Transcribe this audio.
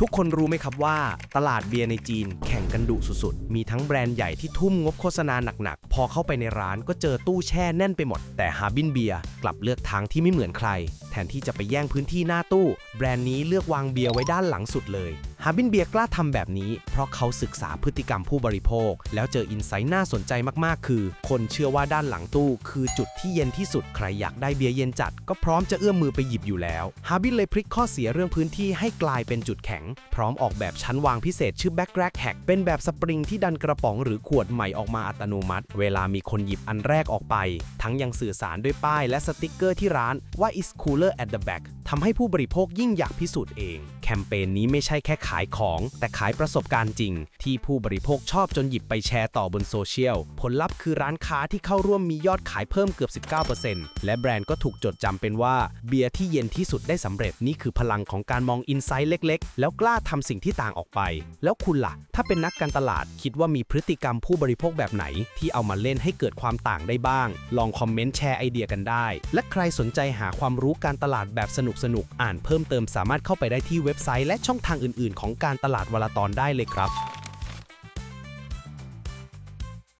ทุกคนรู้ไหมครับว่าตลาดเบียร์ในจีนแข่งกันดุสุดๆ มีทั้งแบรนด์ใหญ่ที่ทุ่มงบโฆษณาหนักๆ พอเข้าไปในร้านก็เจอตู้แช่แน่นไปหมด แต่ฮาบินเบียร์กลับเลือกทางที่ไม่เหมือนใคร แทนที่จะไปแย่งพื้นที่หน้าตู้ แบรนด์นี้เลือกวางเบียร์ไว้ด้านหลังสุดเลย ฮาบินเบียกล้าทำแบบนี้ เพราะเขาศึกษาพฤติกรรมผู้บริโภค แล้วเจออินไซต์น่าสนใจมากๆ คือ คนเชื่อว่าด้านหลังตู้คือจุดที่เย็นที่สุดใครอยากได้เบียร์เย็นจัด ก็พร้อมจะเอื้อมมือไปหยิบอยู่แล้วฮาบินเลยพลิกข้อเสียเรื่องพื้นที่ให้กลายเป็นจุดแข็ง พร้อมออกแบบชั้นวางพิเศษชื่อ Back Rack Hack เป็นแบบสปริงที่ดันกระป๋องหรือขวดใหม่ออกมาอัตโนมัติ เวลามีคนหยิบอันแรกออกไป ทั้งยังสื่อสารด้วยป้ายและสติกเกอร์ที่ร้านว่า is cooler at the back ทำให้ผู้บริโภคยิ่งอยากพิสูจน์เอง แคมเปญนี้ไม่ใช่แค่ขายของ แต่ขายประสบการณ์จริง ที่ผู้บริโภคชอบจนหยิบไปแชร์ต่อบนโซเชียล ผลลัพธ์คือร้านค้าที่เข้าร่วมมียอดขายเพิ่มเกือบ 19%และแบรนด์ก็ถูกจดจำเป็นว่า เบียร์ที่เย็นที่สุดได้สำเร็จนี่คือพลังของการมองอินไซต์เล็ก ๆ แล้วกล้าทำสิ่งที่ต่างออกไป แล้วคุณล่ะ ถ้าเป็นนักการตลาดคิดว่ามีพฤติกรรมผู้บริโภคแบบไหน ที่เอามาเล่นให้เกิดความต่างได้บ้าง ลองคอมเมนต์แชร์ไอเดียกันได้ และใครสนใจหาความรู้การตลาดแบบสนุกสนุกอ่านเพิ่มเติมสามารถเข้าไปได้ที่เว็บไซต์และช่องทางอื่น ๆ ของการตลาดวลาตอนได้เลยครับ